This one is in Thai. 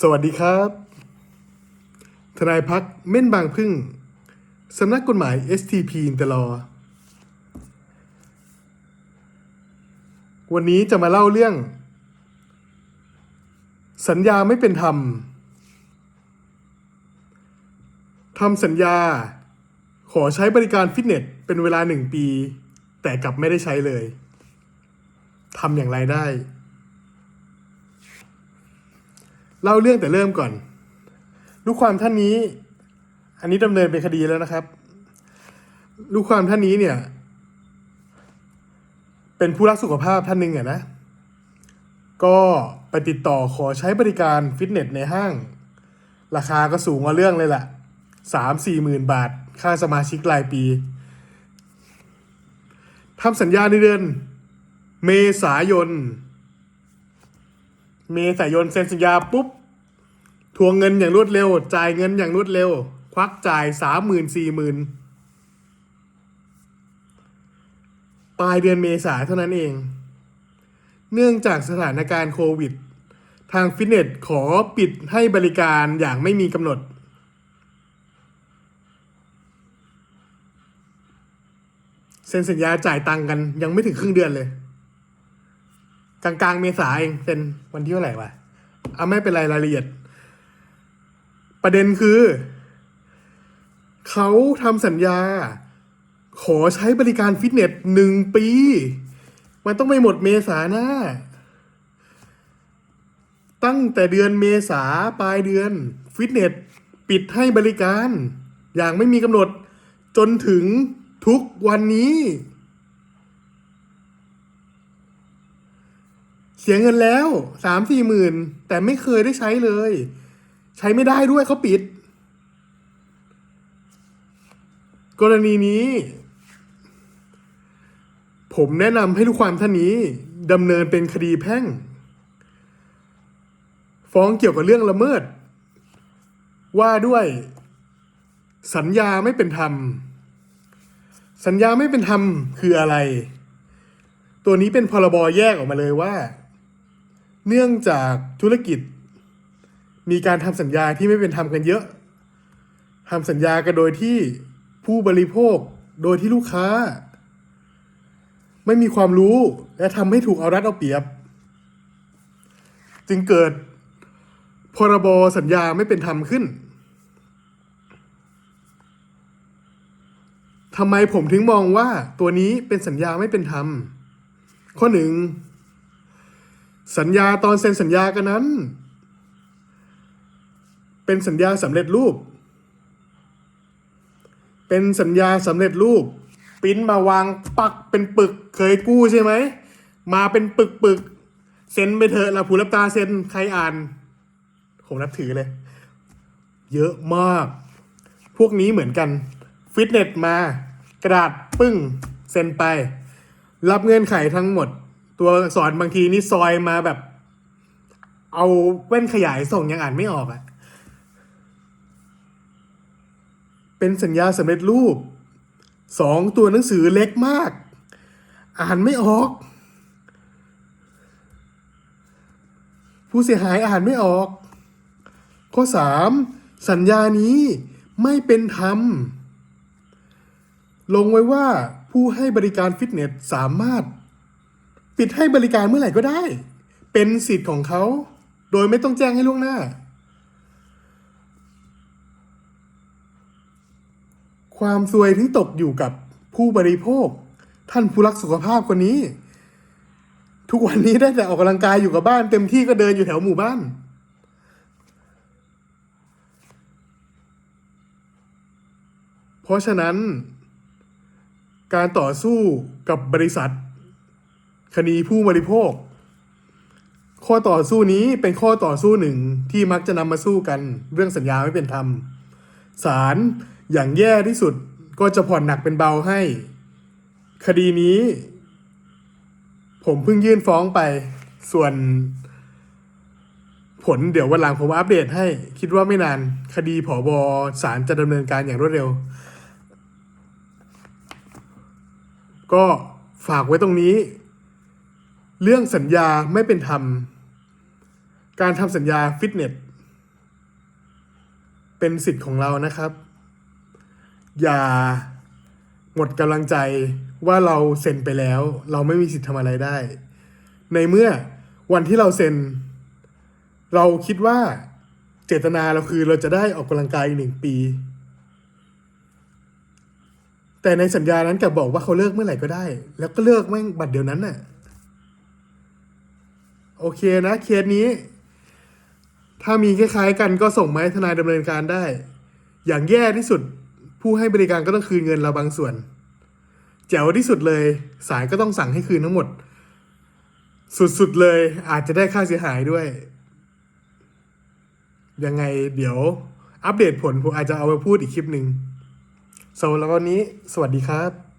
สวัสดีครับ ทนายพักเม่นบางพึ่ง สำนักกฎหมาย STP อินเตลอวันนี้จะมาเล่าเรื่อง สัญญาไม่เป็นธรรมทำสัญญา ขอใช้บริการฟิตเนสเป็นเวลาหนึ่งปี แต่กลับไม่ได้ใช้เลยทำอย่างไรได้ เล่าเรื่องแต่เริ่มก่อน ลูกความท่านนี้ อันนี้ดำเนินเป็นคดีแล้วนะครับ ลูกความท่านนี้เนี่ย เป็นผู้รักสุขภาพท่านหนึ่งอะนะ ก็ไปติดต่อขอใช้บริการฟิตเนสในห้าง ราคาก็สูงกว่าเรื่องเลยแหละสามสี่หมื่นบาท ค่าสมาชิกรายปีทำสัญญาในเดือน เมษายน เมษายนเซ็นสัญญาปุ๊บทวงเงินอย่างรวดเร็ว จ่ายเงินอย่างรวดเร็ว ควักจ่ายสามหมื่นสี่หมื่นปลายเดือนเมษาเท่านั้นเอง เนื่องจากสถานการณ์โควิด ทางฟิตเนสขอปิดให้บริการอย่างไม่มีกำหนด เซ็นสัญญาจ่ายตังกันยังไม่ถึงครึ่งเดือนเลย กลางกลางเมษาเองเป็นวันที่เท่าไหร่วะเอาไม่เป็นไรรายละเอียด ประเด็นคือ เขาทำสัญญา ขอใช้บริการฟิตเนสหนึ่งปี มันต้องไม่หมดเมษาหน้า ตั้งแต่เดือนเมษาปลายเดือน ฟิตเนสปิดให้บริการ อย่างไม่มีกำหนดจนถึงทุกวันนี้ เสียเงินแล้วสามสี่หมื่นแต่ไม่เคยได้ใช้เลย ใช้ไม่ได้ด้วยเขาปิด กรณีนี้ ผมแนะนำให้ลูกความท่านนี้ดำเนินเป็นคดีแพ่ง ฟ้องเกี่ยวกับเรื่องละเมิด ว่าด้วยสัญญาไม่เป็นธรรม สัญญาไม่เป็นธรรมคืออะไร ตัวนี้เป็นพรบแยกออกมาเลยว่า เนื่องจากธุรกิจ มีการทำสัญญาที่ไม่เป็นธรรมกันเยอะทำสัญญากันโดยที่ผู้บริโภคโดยที่ลูกค้า ไม่มีความรู้และทำให้ถูกเอารัดเอาเปรียบ จึงเกิดพรบสัญญาไม่เป็นธรรมขึ้นทำไมผมถึงมองว่าตัวนี้เป็นสัญญาไม่เป็นธรรม ข้อหนึ่ง สัญญาตอนเซ็นสัญญากันนั้น เป็นสัญญาสำเร็จรูป เป็นสัญญาสำเร็จรูปปิ้นมาวางปักเป็นปึกเคยกู้ใช่ไหม มาเป็นปึกปึกเซ็นไปเถอะละผู้รับตาเซ็นใครอ่าน ผมนับถือเลย เยอะมาก พวกนี้เหมือนกัน ฟิตเนสมา กระดาษปึ้ง เซ็นไป รับเงื่อนไขทั้งหมด ตัวอักษรบางทีนี่ซอยมาแบบ เอาแว่นขยายส่งยังอ่านไม่ออกอะเป็นสัญญาสำเร็จรูปสองตัวหนังสือเล็กมาก อ่านไม่ออก ผู้เสียหายอ่านไม่ออก ข้อสามสัญญานี้ไม่เป็นธรรม ลงไว้ว่าผู้ให้บริการฟิตเนสสามารถ ปิดให้บริการเมื่อไหร่ก็ได้ เป็นสิทธิ์ของเขา โดยไม่ต้องแจ้งให้ล่วงหน้า ความซวยที่ตกอยู่กับผู้บริโภค ท่านผู้รักสุขภาพคนนี้ ทุกวันนี้ได้แต่ออกกำลังกายอยู่กับบ้านเต็มที่ก็เดินอยู่แถวหมู่บ้านเพราะฉะนั้น การต่อสู้กับบริษัท คดีผู้บริโภค ข้อต่อสู้นี้เป็นข้อต่อสู้หนึ่งที่มักจะนำมาสู้กัน เรื่องสัญญาไม่เป็นธรรมศาลอย่างแย่ที่สุดก็จะผ่อนหนักเป็นเบาให้ คดีนี้ ผมเพิ่งยื่นฟ้องไป ส่วน ผลเดี๋ยววันหลังผมอัปเดตให้ คิดว่าไม่นานคดีผอบอศาลจะดำเนินการอย่างรวดเร็ว ก็ฝากไว้ตรงนี้ เรื่องสัญญาไม่เป็นธรรม การทำสัญญาฟิตเนสเป็นสิทธิ์ของเรานะครับ อย่าหมดกำลังใจว่าเราเซ็นไปแล้ว เราไม่มีสิทธิ์ทำอะไรได้ ในเมื่อวันที่เราเซ็น เราคิดว่าเจตนาเราคือเราจะได้ออกกำลังกายอีกหนึ่งปี แต่ในสัญญานั้นกลับบอกว่าเขาเลิกเมื่อไหร่ก็ได้ แล้วก็เลิกแม่งบัดเดียวนั้นน่ะ โอเคนะเคสนี้ ถ้ามีคล้ายๆกันก็ส่งมาให้ทนายดำเนินการได้ อย่างแย่ที่สุดผู้ให้บริการก็ต้องคืนเงินเราบางส่วน แจ๋วที่สุดเลยสายก็ต้องสั่งให้คืนทั้งหมด สุดๆเลยอาจจะได้ค่าเสียหายด้วย ยังไงเดี๋ยวอัปเดตผลผมอาจจะเอามาพูดอีกคลิปหนึ่งสำหรับวันนี้ สวัสดีครับ